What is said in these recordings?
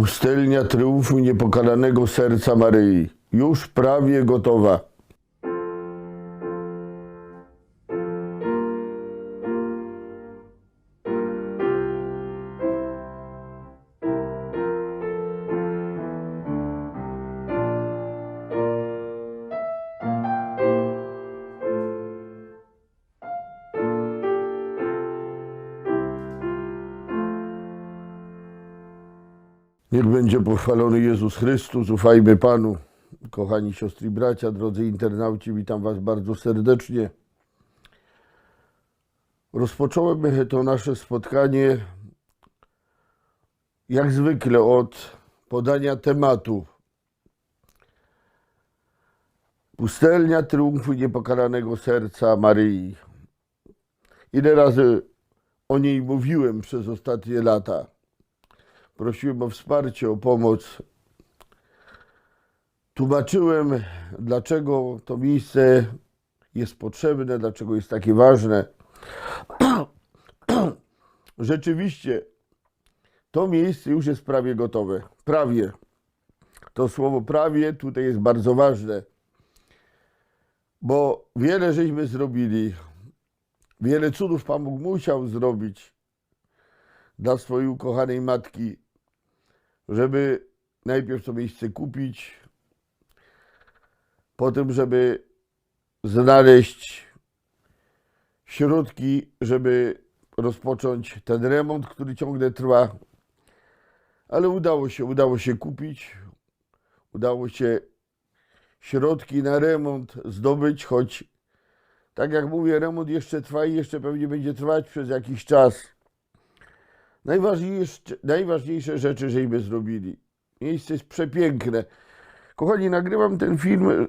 Pustelnia triumfu niepokalanego serca Maryi. Już prawie gotowa. Będzie pochwalony Jezus Chrystus, ufajmy Panu. Kochani siostry i bracia, drodzy internauci, witam Was bardzo serdecznie. Rozpocząłem to nasze spotkanie jak zwykle od podania tematu. Pustelnia triumfu niepokalanego serca Maryi. Ile razy o niej mówiłem przez ostatnie lata prosiłem o wsparcie, o pomoc. Tłumaczyłem, dlaczego to miejsce jest potrzebne, dlaczego jest takie ważne. Rzeczywiście, to miejsce już jest prawie gotowe. Prawie. To słowo prawie tutaj jest bardzo ważne, bo wiele żeśmy zrobili, wiele cudów Pan Bóg musiał zrobić dla swojej ukochanej matki, żeby najpierw to miejsce kupić, potem, żeby znaleźć środki, żeby rozpocząć ten remont, który ciągle trwa. Ale udało się, udało się kupić, udało się środki na remont zdobyć, choć tak jak mówię, remont jeszcze trwa i jeszcze pewnie będzie trwać przez jakiś czas. Najważniejsze, najważniejsze rzeczy, żeśmy zrobili. Miejsce jest przepiękne. Kochani, nagrywam ten film.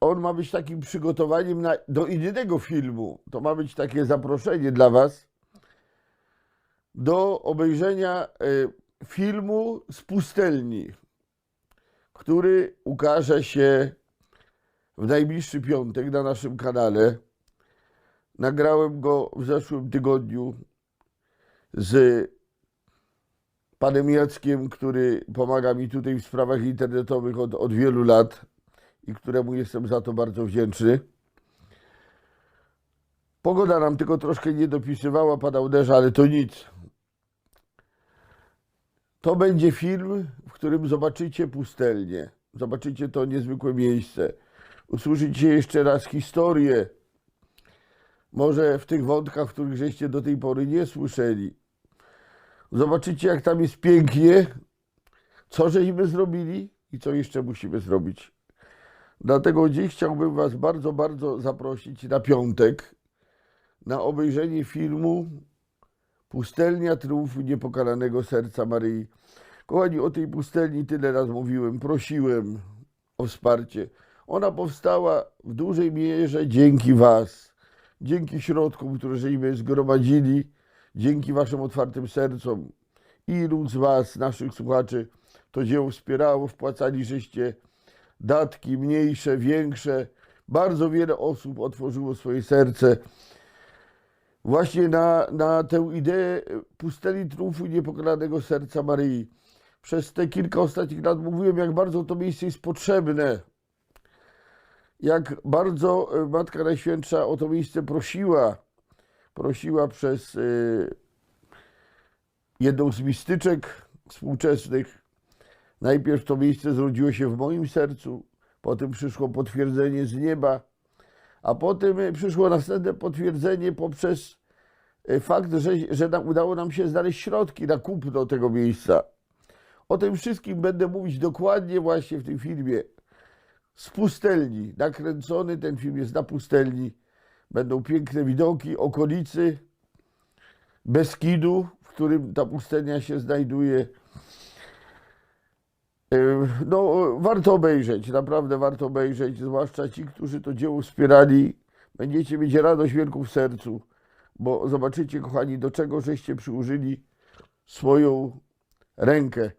On ma być takim przygotowaniem na, do innego filmu. To ma być takie zaproszenie dla Was do obejrzenia e, filmu z pustelni, który ukaże się w najbliższy piątek na naszym kanale. Nagrałem go w zeszłym tygodniu z panem Jackiem, który pomaga mi tutaj w sprawach internetowych od, od wielu lat i któremu jestem za to bardzo wdzięczny. Pogoda nam tylko troszkę nie dopisywała, padał deszcz, ale to nic. To będzie film, w którym zobaczycie pustelnię. Zobaczycie to niezwykłe miejsce. Usłyszycie jeszcze raz historię. Może w tych wątkach, których żeście do tej pory nie słyszeli. Zobaczycie, jak tam jest pięknie, co żeśmy zrobili i co jeszcze musimy zrobić. Dlatego dziś chciałbym Was bardzo, bardzo zaprosić na piątek na obejrzenie filmu Pustelnia Triumfu Niepokalanego Serca Maryi. Kochani, o tej pustelni tyle raz mówiłem, prosiłem o wsparcie. Ona powstała w dużej mierze dzięki Was, dzięki środkom, które żeśmy zgromadzili dzięki Waszym otwartym sercom, ilu z Was, naszych słuchaczy, to dzieło wspierało, wpłacali żeście datki mniejsze, większe. Bardzo wiele osób otworzyło swoje serce właśnie na, na tę ideę pusteli triumfu niepokalanego serca Maryi. Przez te kilka ostatnich lat mówiłem, jak bardzo to miejsce jest potrzebne. Jak bardzo e, Matka Najświętsza o to miejsce prosiła prosiła przez y, jedną z mistyczek współczesnych. Najpierw to miejsce zrodziło się w moim sercu, potem przyszło potwierdzenie z nieba, a potem y, przyszło następne potwierdzenie poprzez y, fakt, że, że udało nam się znaleźć środki na kupno tego miejsca. O tym wszystkim będę mówić dokładnie właśnie w tym filmie. Z pustelni, nakręcony ten film jest na pustelni Będą piękne widoki okolicy Beskidu, w którym ta pustelnia się znajduje. E, No, warto obejrzeć, naprawdę warto obejrzeć, zwłaszcza ci, którzy to dzieło wspierali. Będziecie mieć radość wielką w sercu, bo zobaczycie, kochani, do czego żeście przyłożyli swoją rękę.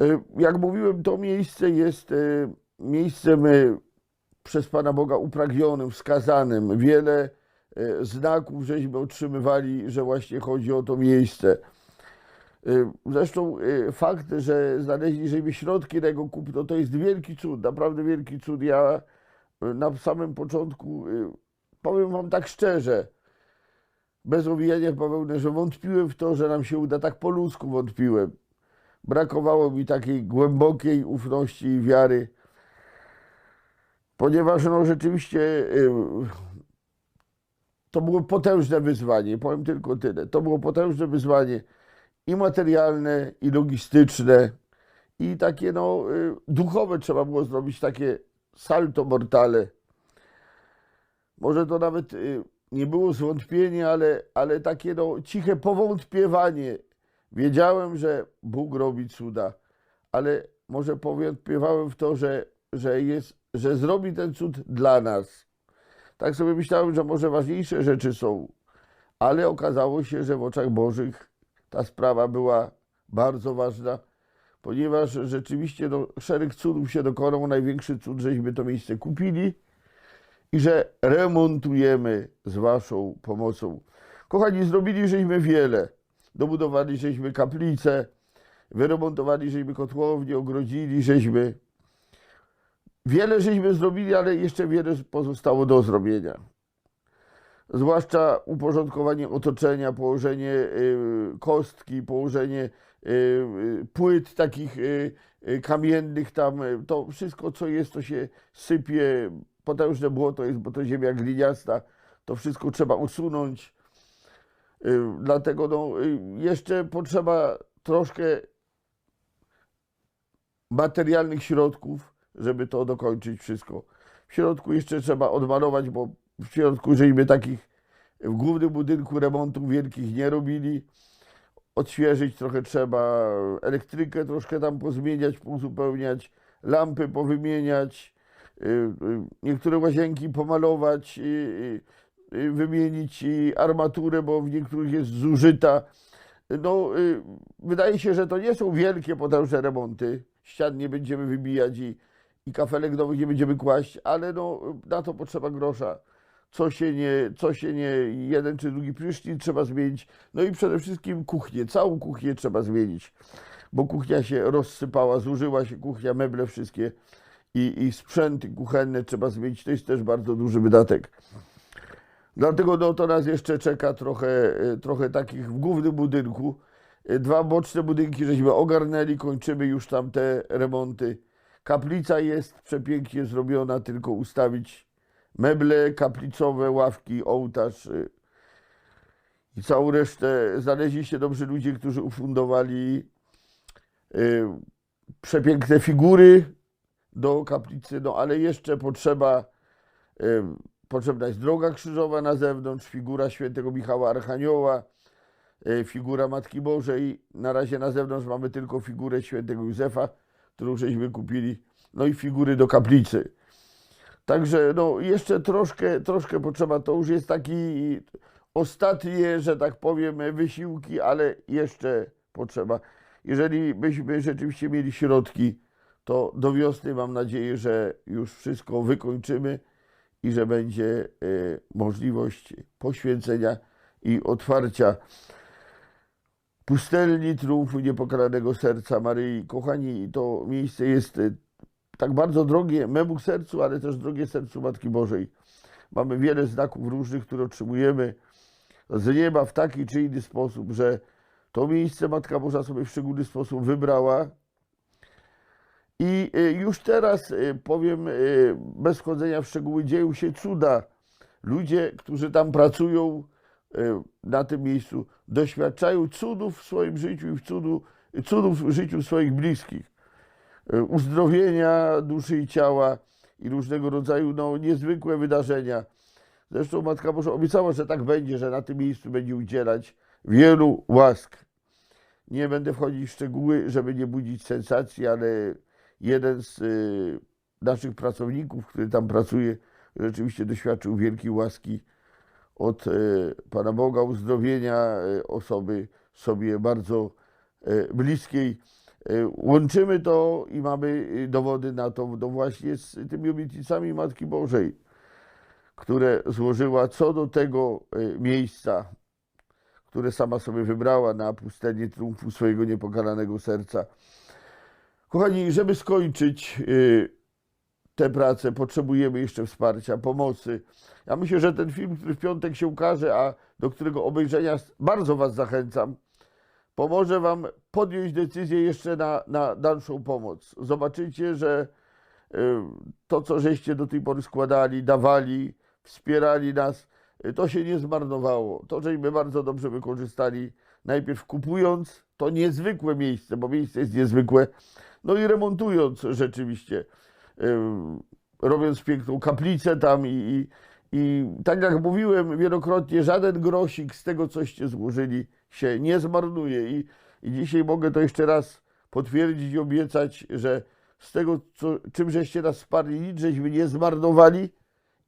E, Jak mówiłem, to miejsce jest e, miejscem przez Pana Boga upragnionym, wskazanym. Wiele e, znaków żeśmy otrzymywali, że właśnie chodzi o to miejsce. Y, Zresztą y, fakt, że znaleźli żeby środki na jego kupno, to jest wielki cud, naprawdę wielki cud. Ja na samym początku, powiem wam tak szczerze, bez owijania w bawełnę, że wątpiłem w to, że nam się uda, tak po ludzku wątpiłem. Brakowało mi takiej głębokiej ufności i wiary, ponieważ no rzeczywiście to było potężne wyzwanie, powiem tylko tyle. To było potężne wyzwanie i materialne, i logistyczne, i takie no y, duchowe trzeba było zrobić, takie salto mortale. Może to nawet y, nie było zwątpienie, ale, ale takie no ciche powątpiewanie. Wiedziałem, że Bóg robi cuda, ale może powątpiewałem w to, że, że, jest, że zrobi ten cud dla nas. Tak sobie myślałem, że może ważniejsze rzeczy są, ale okazało się, że w oczach Bożych ta sprawa była bardzo ważna, ponieważ rzeczywiście no, szereg cudów się dokonał. Największy cud, żeśmy to miejsce kupili i że remontujemy z Waszą pomocą. Kochani, zrobili żeśmy wiele. Dobudowali żeśmy kaplicę, wyremontowali żeśmy kotłownię, ogrodzili żeśmy. Wiele żeśmy zrobili, ale jeszcze wiele pozostało do zrobienia. Zwłaszcza uporządkowanie otoczenia, położenie y, kostki, położenie y, y, płyt takich kamiennych tam. To wszystko, co jest, to się sypie. Potężne błoto jest, bo to ziemia gliniasta. To wszystko trzeba usunąć. Dlatego no, jeszcze potrzeba troszkę materialnych środków, żeby to dokończyć wszystko. W środku jeszcze trzeba odmalować, bo w środku żeśmy takich w głównym budynku remontów wielkich nie robili. Odświeżyć trochę trzeba, elektrykę troszkę tam pozmieniać, pouzupełniać, lampy powymieniać, y, y, niektóre łazienki pomalować, y, wymienić armaturę, bo w niektórych jest zużyta. No, wydaje się, że to nie są wielkie, potężne remonty. Ścian nie będziemy wybijać i, i kafelek nowych nie będziemy kłaść, ale no, na to potrzeba grosza. Co się nie, co się nie, jeden czy drugi prysznic trzeba zmienić. No i przede wszystkim kuchnię, całą kuchnię trzeba zmienić, bo kuchnia się rozsypała, zużyła się kuchnia, meble wszystkie i, i sprzęty kuchenne trzeba zmienić. To jest też bardzo duży wydatek. Dlatego no, to nas jeszcze czeka trochę, e, trochę takich w głównym budynku. E, Dwa boczne budynki żeśmy ogarnęli, kończymy już tam te remonty. Kaplica jest przepięknie zrobiona, tylko ustawić meble kaplicowe, ławki, ołtarz e, i całą resztę. Znaleźli się dobrzy ludzie, którzy ufundowali e, przepiękne figury do kaplicy, no ale jeszcze potrzeba e, Potrzebna jest droga krzyżowa na zewnątrz, figura świętego Michała Archanioła, figura Matki Bożej. Na razie na zewnątrz mamy tylko figurę świętego Józefa, którą żeśmy kupili, no i figury do kaplicy. Także no, jeszcze troszkę, troszkę potrzeba, to już jest taki ostatnie, że tak powiem, wysiłki, ale jeszcze potrzeba. Jeżeli byśmy rzeczywiście mieli środki, to do wiosny mam nadzieję, że już wszystko wykończymy i że będzie e, możliwość poświęcenia i otwarcia pustelni triumfu niepokalanego serca Maryi. Kochani, to miejsce jest e, tak bardzo drogie memu sercu, ale też drogie sercu Matki Bożej. Mamy wiele znaków różnych, które otrzymujemy z nieba w taki czy inny sposób, że to miejsce Matka Boża sobie w szczególny sposób wybrała. I y, już teraz y, powiem, bez wchodzenia w szczegóły, dzieją się cuda. Ludzie, którzy tam pracują na tym miejscu, doświadczają cudów w swoim życiu i w cudu, cudów w życiu swoich bliskich. Y, Uzdrowienia duszy i ciała i różnego rodzaju no, niezwykłe wydarzenia. Zresztą Matka Boża obiecała, że tak będzie, że na tym miejscu będzie udzielać wielu łask. Nie będę wchodzić w szczegóły, żeby nie budzić sensacji, ale jeden z y, naszych pracowników, który tam pracuje, rzeczywiście doświadczył wielkiej łaski od y, Pana Boga, uzdrowienia y, osoby sobie bardzo y, bliskiej. Łączymy to i mamy dowody na to no właśnie z tymi obietnicami Matki Bożej, które złożyła co do tego miejsca, które sama sobie wybrała na pustynię triumfu swojego niepokalanego serca. Kochani, żeby skończyć tę pracę, potrzebujemy jeszcze wsparcia, pomocy. Ja myślę, że ten film, który w piątek się ukaże, a do którego obejrzenia bardzo Was zachęcam, pomoże Wam podjąć decyzję jeszcze na, na dalszą pomoc. Zobaczycie, że y, to, co żeście do tej pory składali, dawali, wspierali nas, y, to się nie zmarnowało. To, żeśmy bardzo dobrze wykorzystali, najpierw kupując to niezwykłe miejsce, bo miejsce jest niezwykłe, no i remontując rzeczywiście, robiąc piękną kaplicę tam i, i, i tak jak mówiłem wielokrotnie, żaden grosik z tego, coście złożyli, się nie zmarnuje. I, I dzisiaj mogę to jeszcze raz potwierdzić i obiecać, że z tego, co, czym żeście nas wsparli, nic żeśmy nie zmarnowali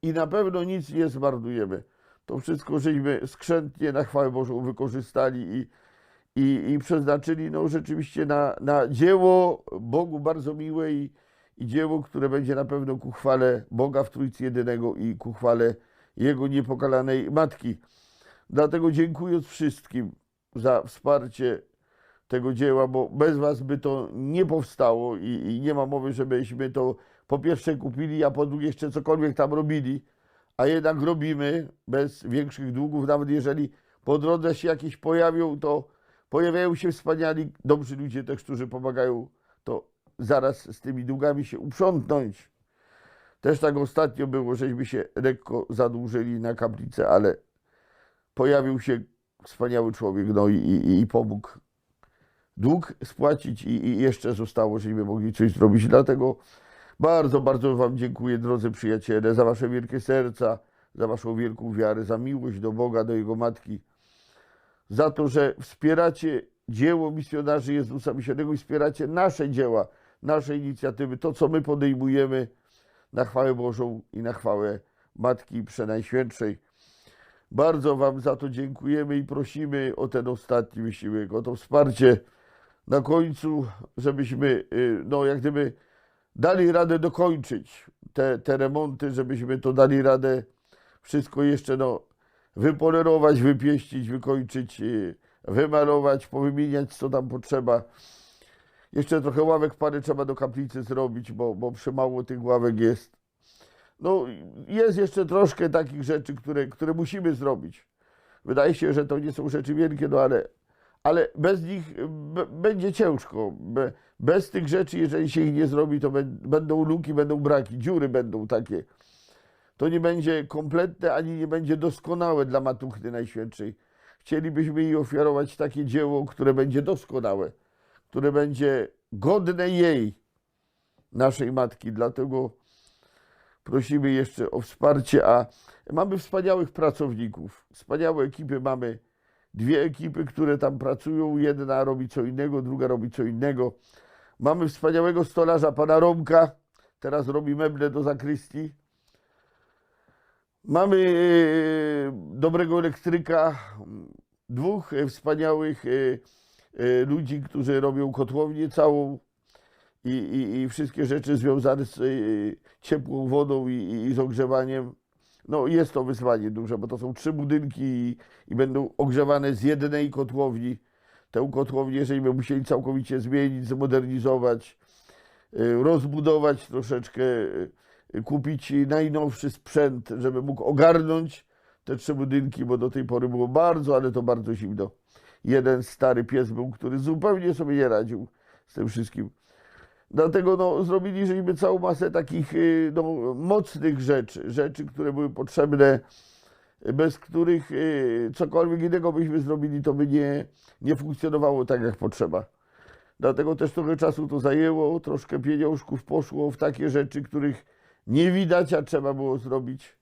i na pewno nic nie zmarnujemy. To wszystko żeśmy skrzętnie na chwałę Bożą wykorzystali i, i, i przeznaczyli no, rzeczywiście na, na dzieło Bogu bardzo miłe i, i dzieło, które będzie na pewno ku chwale Boga w Trójcy Jedynego i ku chwale Jego niepokalanej Matki. Dlatego dziękując wszystkim za wsparcie tego dzieła, bo bez Was by to nie powstało i, i nie ma mowy, żebyśmy to po pierwsze kupili, a po drugie jeszcze cokolwiek tam robili, a jednak robimy bez większych długów, nawet jeżeli po drodze się jakieś pojawią, to pojawiają się wspaniali, dobrzy ludzie też, którzy pomagają, zaraz z tymi długami się uprzątnąć. Też tak ostatnio było, żeśmy się lekko zadłużyli na kaplicę, ale pojawił się wspaniały człowiek, no i, i, i pomógł dług spłacić i, i jeszcze zostało, żeśmy mogli coś zrobić. Dlatego bardzo, bardzo Wam dziękuję, drodzy przyjaciele, za Wasze wielkie serca, za Waszą wielką wiarę, za miłość do Boga, do Jego Matki, za to, że wspieracie dzieło misjonarzy Jezusa Misionego i wspieracie nasze dzieła, nasze inicjatywy, to, co my podejmujemy na chwałę Bożą i na chwałę Matki Przenajświętszej. Bardzo Wam za to dziękujemy i prosimy o ten ostatni wysiłek, o to wsparcie na końcu, żebyśmy, y, no jak gdyby, dali radę dokończyć te, te remonty, żebyśmy to dali radę wszystko jeszcze, no, wypolerować, wypieścić, wykończyć, y, wymalować, powymieniać, co tam potrzeba. Jeszcze trochę ławek parę trzeba do kaplicy zrobić, bo, bo przemało tych ławek jest. No, jest jeszcze troszkę takich rzeczy, które, które musimy zrobić. Wydaje się, że to nie są rzeczy wielkie, no ale, ale bez nich będzie ciężko. Be, bez tych rzeczy, jeżeli się ich nie zrobi, to bę- będą luki, będą braki, dziury będą takie. To nie będzie kompletne, ani nie będzie doskonałe dla Matuchny Najświętszej. Chcielibyśmy jej ofiarować takie dzieło, które będzie doskonałe, które będzie godne jej, naszej Matki. Dlatego prosimy jeszcze o wsparcie, a mamy wspaniałych pracowników, wspaniałe ekipy, mamy dwie ekipy, które tam pracują, jedna robi co innego, druga robi co innego. Mamy wspaniałego stolarza, pana Romka, teraz robi meble do zakrystii. Mamy e, dobrego elektryka, dwóch wspaniałych e, ludzi, którzy robią kotłownię całą i, i, i wszystkie rzeczy związane z y, ciepłą wodą i, i, z ogrzewaniem. No jest to wyzwanie duże, bo to są trzy budynki i, będą ogrzewane z jednej kotłowni. Tę kotłownię, jeżeli by musieli całkowicie zmienić, zmodernizować, y, rozbudować troszeczkę, y, kupić najnowszy sprzęt, żeby mógł ogarnąć te trzy budynki, bo do tej pory było bardzo, ale to bardzo zimno. Jeden stary pies był, który zupełnie sobie nie radził z tym wszystkim. Dlatego no, zrobili żeśmy całą masę takich y, no, mocnych rzeczy, rzeczy, które były potrzebne, bez których y, cokolwiek innego byśmy zrobili, to by nie, nie funkcjonowało tak, jak potrzeba. Dlatego też trochę czasu to zajęło, troszkę pieniążków poszło w takie rzeczy, których nie widać, a trzeba było zrobić.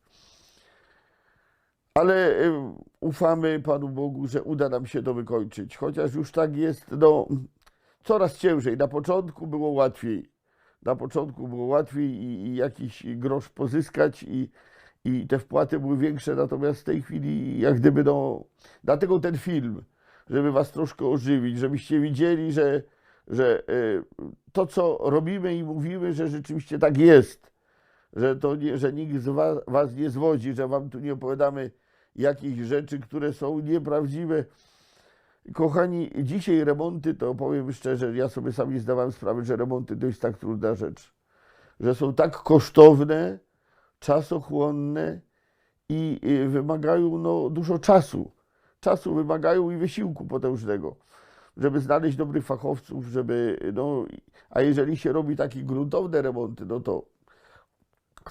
Ale y, ufamy Panu Bogu, że uda nam się to wykończyć. Chociaż już tak jest, no, coraz ciężej. Na początku było łatwiej. Na początku było łatwiej i, i jakiś grosz pozyskać i, i te wpłaty były większe, natomiast w tej chwili jak gdyby no... Dlatego ten film, żeby was troszkę ożywić, żebyście widzieli, że, że y, to, co robimy i mówimy, że rzeczywiście tak jest, że, to nie, że nikt z was, was nie zwodzi, że wam tu nie opowiadamy jakichś rzeczy, które są nieprawdziwe, Kochani, dzisiaj remonty, to powiem szczerze, ja sobie sam nie zdawałem sprawy, że remonty to jest tak trudna rzecz. Że są tak kosztowne, czasochłonne i, i wymagają no, dużo czasu. Czasu wymagają i wysiłku potężnego, żeby znaleźć dobrych fachowców, żeby, no, a jeżeli się robi takie gruntowne remonty, no to,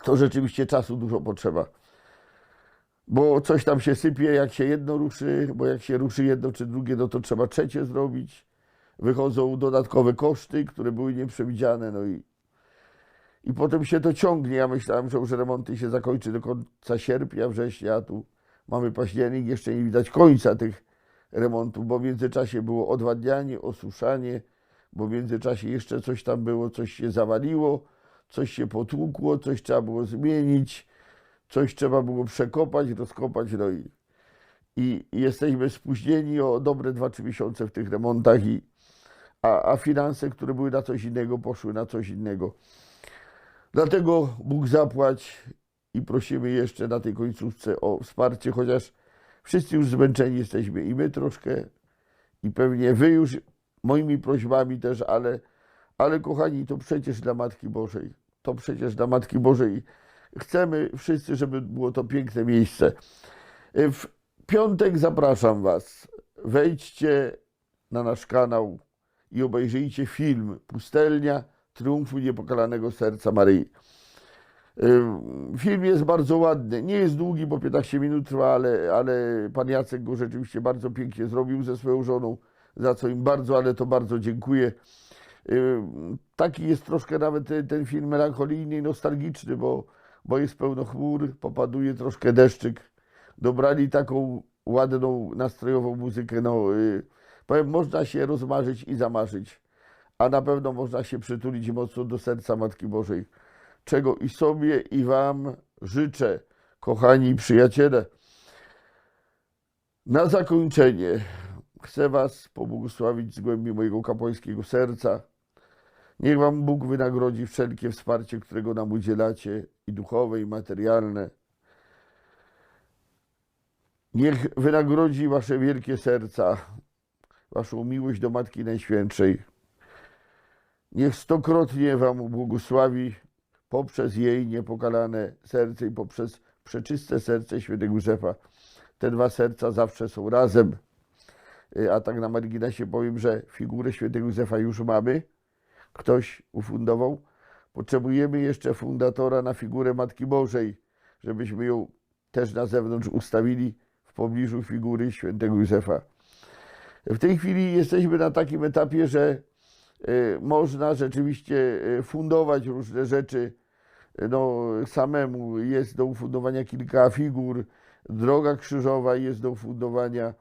to rzeczywiście czasu dużo potrzeba. Bo coś tam się sypie, jak się jedno ruszy, bo jak się ruszy jedno czy drugie, no to trzeba trzecie zrobić. Wychodzą dodatkowe koszty, które były nieprzewidziane, no i, i potem się to ciągnie. Ja myślałem, że już remonty się zakończy do końca sierpnia, września, a tu mamy październik, jeszcze nie widać końca tych remontów, bo w międzyczasie było odwadnianie, osuszanie, bo w międzyczasie jeszcze coś tam było, coś się zawaliło, coś się potłukło, coś trzeba było zmienić, coś trzeba było przekopać, rozkopać, no i, i jesteśmy spóźnieni o dobre 2-3 miesiące w tych remontach, i, a, a finanse, które były na coś innego, poszły na coś innego. Dlatego Bóg zapłać i prosimy jeszcze na tej końcówce o wsparcie, chociaż wszyscy już zmęczeni jesteśmy i my troszkę, i pewnie wy już moimi prośbami też, ale, ale kochani, to przecież dla Matki Bożej. To przecież dla Matki Bożej. Chcemy wszyscy, żeby było to piękne miejsce. W piątek zapraszam Was. Wejdźcie na nasz kanał i obejrzyjcie film Pustelnia Triumfu Niepokalanego Serca Maryi. Ym, Film jest bardzo ładny. Nie jest długi, bo 15 minut trwa, ale, ale pan Jacek go rzeczywiście bardzo pięknie zrobił ze swoją żoną, za co im bardzo, ale to bardzo dziękuję. Ym, Taki jest troszkę nawet ten film melancholijny i nostalgiczny, bo, bo jest pełno chmur, popaduje troszkę deszczyk. Dobrali taką ładną, nastrojową muzykę. No, y, powiem, można się rozmarzyć i zamarzyć, a na pewno można się przytulić mocno do serca Matki Bożej czego i sobie, i Wam życzę, kochani przyjaciele. Na zakończenie chcę Was pobłogosławić z głębi mojego kapłańskiego serca. Niech Wam Bóg wynagrodzi wszelkie wsparcie, którego nam udzielacie, i duchowe, i materialne. Niech wynagrodzi Wasze wielkie serca, Waszą miłość do Matki Najświętszej. Niech stokrotnie Wam błogosławi poprzez jej niepokalane serce i poprzez przeczyste serce świętego Józefa. Te dwa serca zawsze są razem. Y, A tak na marginesie powiem, że figurę świętego Józefa już mamy. Ktoś ufundował. Potrzebujemy jeszcze fundatora na figurę Matki Bożej, żebyśmy ją też na zewnątrz ustawili w pobliżu figury świętego Józefa. W tej chwili jesteśmy na takim etapie, że y, można rzeczywiście y, fundować różne rzeczy no, samemu. Jest do ufundowania kilka figur, droga krzyżowa jest do ufundowania.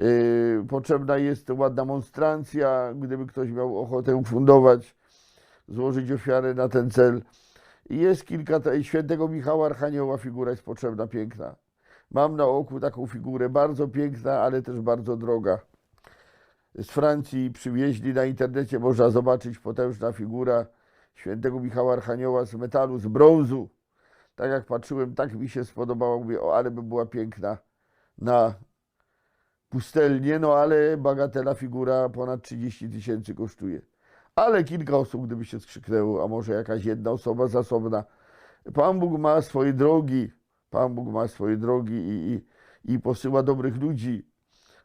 Y, Potrzebna jest ładna monstrancja, gdyby ktoś miał ochotę ufundować, złożyć ofiarę na ten cel. Jest kilka, te- świętego Michała Archanioła figura jest potrzebna, piękna. Mam na oku taką figurę, bardzo piękna, ale też bardzo droga z Francji przywieźli na internecie, można zobaczyć potężna figura świętego Michała Archanioła z metalu, z brązu. Tak jak patrzyłem, tak mi się spodobała, mówię, o ale by była piękna na pustelnię, no ale bagatela figura ponad 30 tysięcy kosztuje. Ale kilka osób, gdyby się skrzyknęło, a może jakaś jedna osoba zasobna. Pan Bóg ma swoje drogi, Pan Bóg ma swoje drogi i, i, i posyła dobrych ludzi,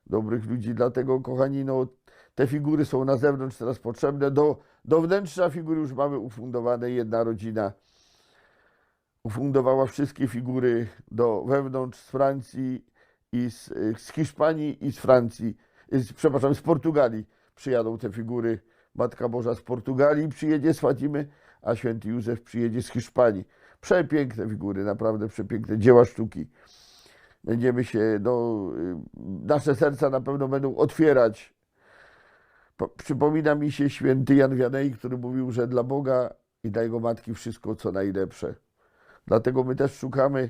dobrych ludzi. Dlatego, kochani, no, te figury są na zewnątrz teraz potrzebne. Do, do wnętrza figury już mamy ufundowane. Jedna rodzina ufundowała wszystkie figury do wewnątrz z Francji i z, z Hiszpanii i z Francji. Z, przepraszam, z Portugalii przyjadą te figury. Matka Boża z Portugalii przyjedzie z Fatimy, a święty Józef przyjedzie z Hiszpanii. Przepiękne figury, naprawdę przepiękne dzieła sztuki będziemy się, no, y, nasze serca na pewno będą otwierać. Po- Przypomina mi się święty Jan Wianej, który mówił, że dla Boga i dla Jego Matki wszystko co najlepsze. Dlatego my też szukamy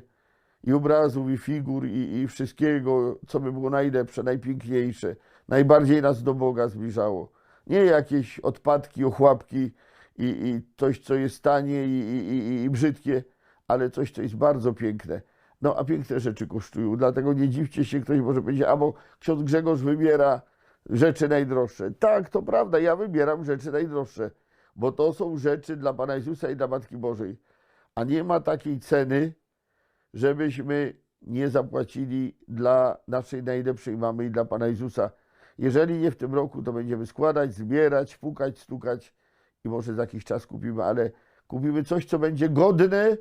i obrazów, i figur, i, i wszystkiego, co by było najlepsze, najpiękniejsze, najbardziej nas do Boga zbliżało. Nie jakieś odpadki, ochłapki i, i coś, co jest tanie i, i, i, brzydkie, ale coś, co jest bardzo piękne. No a piękne rzeczy kosztują, dlatego nie dziwcie się, ktoś może powiedzieć, a bo ksiądz Grzegorz wybiera rzeczy najdroższe. Tak, to prawda, ja wybieram rzeczy najdroższe, bo to są rzeczy dla Pana Jezusa i dla Matki Bożej. A nie ma takiej ceny, żebyśmy nie zapłacili dla naszej najlepszej mamy i dla Pana Jezusa. Jeżeli nie w tym roku, to będziemy składać, zbierać, pukać, stukać i może za jakiś czas kupimy, ale kupimy coś, co będzie godne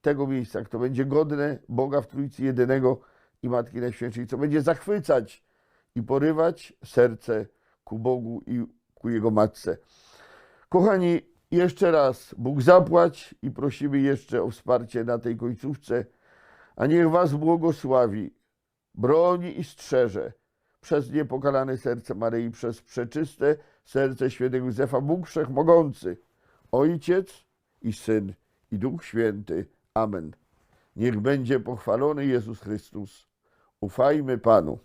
tego miejsca, kto będzie godne Boga w Trójcy Jedynego i Matki Najświętszej, co będzie zachwycać i porywać serce ku Bogu i ku Jego Matce. Kochani, jeszcze raz Bóg zapłać i prosimy jeszcze o wsparcie na tej końcówce, a niech Was błogosławi, broni i strzeże przez niepokalane serce Maryi, przez przeczyste serce świętego Józefa, Bóg Wszechmogący, Ojciec i Syn i Duch Święty. Amen. Niech będzie pochwalony Jezus Chrystus. Ufajmy Panu.